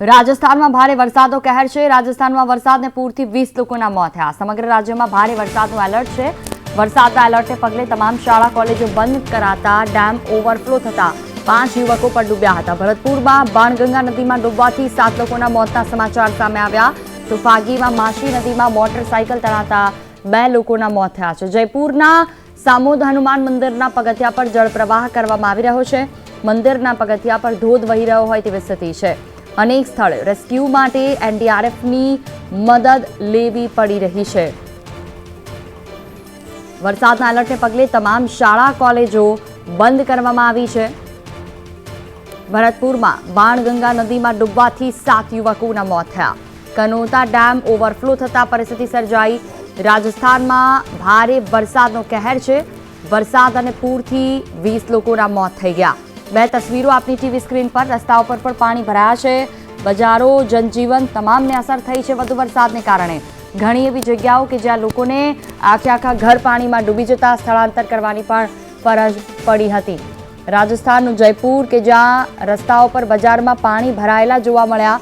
રાજસ્થાનમાં ભારે વરસાદનો કહેર છે. રાજસ્થાનમાં વરસાદને પૂરથી વીસ લોકોના મોત થયા. સમગ્ર રાજ્યમાં ભારે વરસાદનું એલર્ટ છે. વરસાદના એલર્ટને પગલે તમામ શાળા, કોલેજો બંધ કરાતા ડેમ ઓવરફ્લો થતા પાંચ યુવકો પર ડૂબ્યા હતા. ભરતપુરમાં બાણગંગા નદીમાં ડૂબવાથી સાત લોકોના મોતના સમાચાર સામે આવ્યા. તો ફાગીમાં માછી નદીમાં મોટરસાયકલ તણાતા બે લોકોના મોત થયા છે. જયપુરના સામોદ હનુમાન મંદિરના પગથિયા પર જળપ્રવાહ કરવામાં આવી રહ્યો છે. મંદિરના પગથિયા પર ધોધ વહી રહ્યો હોય તેવી સ્થિતિ છે. અનેક સ્થળે રેસ્ક્યુ માટે એનડીઆરએફની મદદ લેવી પડી રહી છે. વરસાદના એલર્ટને પગલે તમામ શાળા, કોલેજો બંધ કરવામાં આવી છે. ભરતપુરમાં બાણગંગા નદીમાં ડૂબવાથી સાત યુવકોના મોત થયા. કનોતા ડેમ ઓવરફ્લો થતા પરિસ્થિતિ સર્જાઈ. રાજસ્થાનમાં ભારે વરસાદનો કહેર છે. વરસાદ અને પૂરથી વીસ લોકોના મોત થઈ ગયા. બે તસવીરો આપની ટીવી સ્ક્રીન પર. રસ્તાઓ પર પણ પાણી ભરાયા છે. બજારો, જનજીવન તમામને અસર થઈ છે વધુ વરસાદને કારણે. ઘણી એવી જગ્યાઓ કે જ્યાં લોકોને આખે આખા ઘર પાણીમાં ડૂબી જતા સ્થળાંતર કરવાની પણ ફરજ પડી હતી. રાજસ્થાનનું જયપુર કે જ્યાં રસ્તાઓ પર બજારમાં પાણી ભરાયેલા જોવા મળ્યા